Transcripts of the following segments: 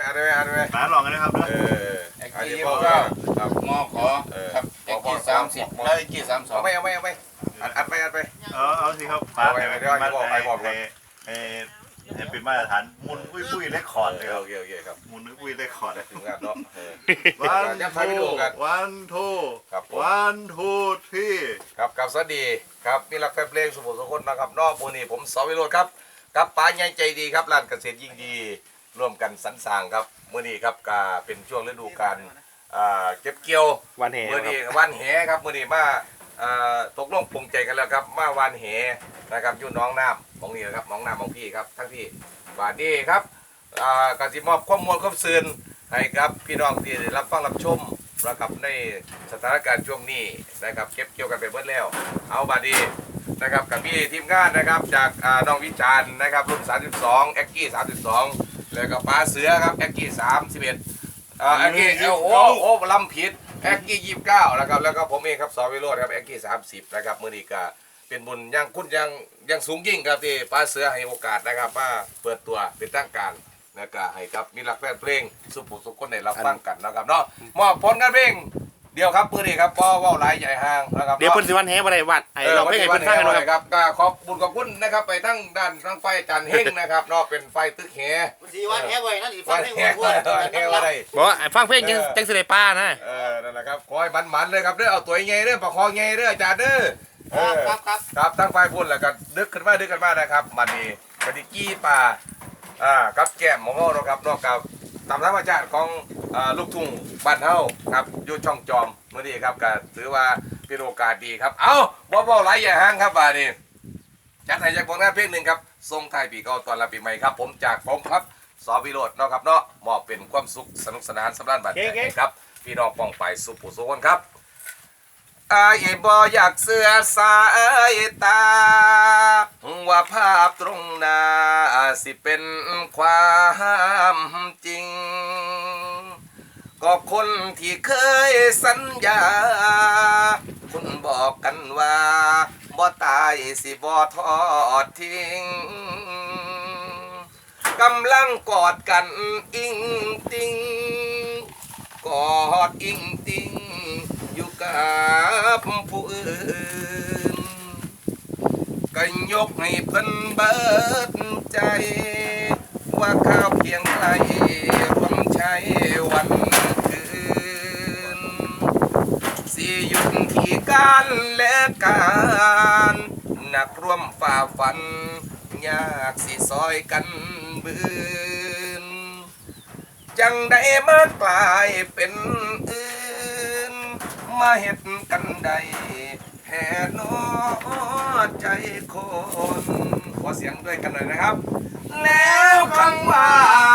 อ่านไปอ่านไปหมาลองกันนะครับเอเนอะอไอ้อันกี้นี้บพ่ออกก็ว่าครับมอขอเออครับไอ้กี้สามสิบแล้วไอ้กี้สามสอเอางไปเอาไปเอาไปอัดอัดไปอัดไปเอาเอาสิครับเอาไปเดี๋ยวให้บอกให้บอกก่อนให้ให้เป็นมาตรฐานมุนปุ้ยปุ้ยเลคคอร์ดเลยคโอรับเคโอเคครับมุนปุ้ยเลคคอร์ดถึงงานเนาะเออวันยังถ่ายทูวิดีโอกันวันทูครับผมวันทูที่ครับกับสวัสดีครับมีรักแฟนเพลงสมุทรสาครนะครับนอกมือนี้ผมสอวิโรธครับกับป้าใหญ่ใจดีครับร้านเกษตรยิ่งดี ร่วมกันสรรสร้างครับมือนี้ครับก็เป็นช่วงฤดูกาลอ่าเก็บเกี่ยววันแห่มือนี้วันแหครับมือนี้มาอ่าตกลงปรงใจกันแล้วครับมาวันแหนะครับอยู่หน้องน้ำของนี่นะครับหน้องน้ำของพี่ครับทั้งพี่บาดนี้ครับอ่ากสิมอบข้อมูลข้อสื่นให้ครับพี่น้องที่ได้รับฟังรับชมนะครับในสถานการณ์ช่วงนี้นะครับเก็บเกี่ยวกันไปเบิดแล้ว เอาบาดนี้นะครับกับพี่ทีมงานนะครับจากอ่าน้องวิจารณ์นะครับรุ่น 32 แอ็กกี้ 32 แล้วก็ปลาเสือครับแอ็กกี้31อ่าแอ็กกี้โอ้โหโอ้ลำผิดแอ็กกี้ยี่สิบเก้านะครับแล้วก็ผมเองครับสอวิโรธครับแอ็กกี้สามสิบนะครับมือนี้ก็เป็นบุญยังคุณยังยังสูงยิ่งครับที่ป้าเสือให้โอกาสนะครับมาเปิดตัวเป็นตั้งการแล้วก็ให้ครับมีรักแฟนเพลงสุภุสุขคนได้รับฟังกันนะครับเนาะมอบผลงานเพลง เดียวครับมือนี้ครับปอว่าวหลายใหญ่ห้างนะครับเดี๋ยวเพิ่นสิวันแห่บ่ได้วัดไอ้เราไม่ให้เพิ่นฟังกันหน่เนาะอยครับก็ขอบบุญขอบคุณนะครับ ไปทั้งด้านทั้งไฟจันเฮงนะครับเนาะเป็นไฟตึกแหสีวันแห่ไว้นั่นสีฟัวันนให้แหหัวหัววันแหว่าได้บอกว่าไอ้ฟังเพลงจังจังสิได้ป้านะเออนั่นแหละครับขอให้มันๆเลยครับเด้อเอาตัวใหญ่เด้อประคองใหญ่เด้ออาจารย์เด้อเออครับครับครับทั้งไฟพุ่นแล้วก็ดึกขึ้นมาดึกขึ้นมานะครับมันนี่กระดิกี้ปลาอ่ากับแก้มของเราเนาะครับนอกจาก ตามธรรมชาติของอ่าลูกทุ่งบ้านเฮาครับอยู่ช่องจอมมื้อนี้ครับก็ถือว่าเป็นโอกาสดีครับ เอ้าบ่บ่หลายอย่าห่างครับบาดนี้จัดให้จากผลงานเพลงหนึ่งครับส่งท้ายปีเก่าตอนรับปีใหม่ครับ ผมจากผมครับสอวิโรจน์เนาะครับเนาะมอบเป็นความสุขสนุกสนานสำราญบันเทิงให้ครับ พี่น้องป้องไปสุผู้สุคนครับอายบ่อยากเสือสายตาว่าภาพตรงหน้า สิเป็นความจริง ก็คนที่เคยสัญญา คุณบอกกันว่าบ่ตายสิบ่ทอดทิ้งกำลังกอดกันอิงติงกอดอิงติงอยู่กับผู้อื่น ก็ยกให้เพิ่นเบิดใจ ว่าข้าวเพียงไกลรวมใช้วันคืนสิหยุดที่การและการหนักร่วมฝ่าฟัน ยากสิซอยกันบืน จังได้มากลายเป็นอื่น มาเห็ดกันใด แห่นอใจคนขอเสียงด้วยกันหน่อยนะครับ แล้วคำว่า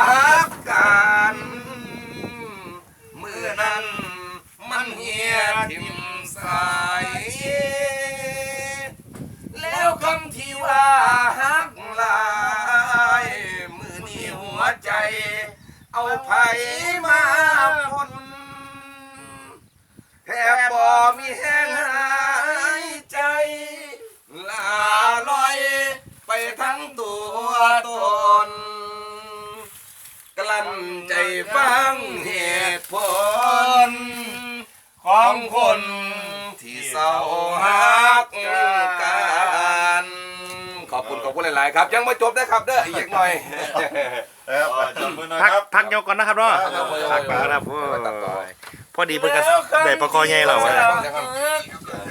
ฮักกันเมื่อนั้นมันเหียทิมสายแล้วคำที่ว่าฮักลายมือนี้หัวใจ เอาไผมาพ้นแทบบ่มีแห้งหา กลั้นใจฟังเหตุผล ของคนที่เศร้าฮักกันขอบคุณขอบคุณหลาย ๆ ครับ ยังไม่จบนะครับเด้ออีกอย่างหน่อยเออจับมือหน่อยพักครับ พักยกก่อนนะครับเนาะครับพักก่อนครับโอ้ตัดต่อยพอดีเพิ่นก็ได้ประคอใหญ่แล้วควะรับเอ้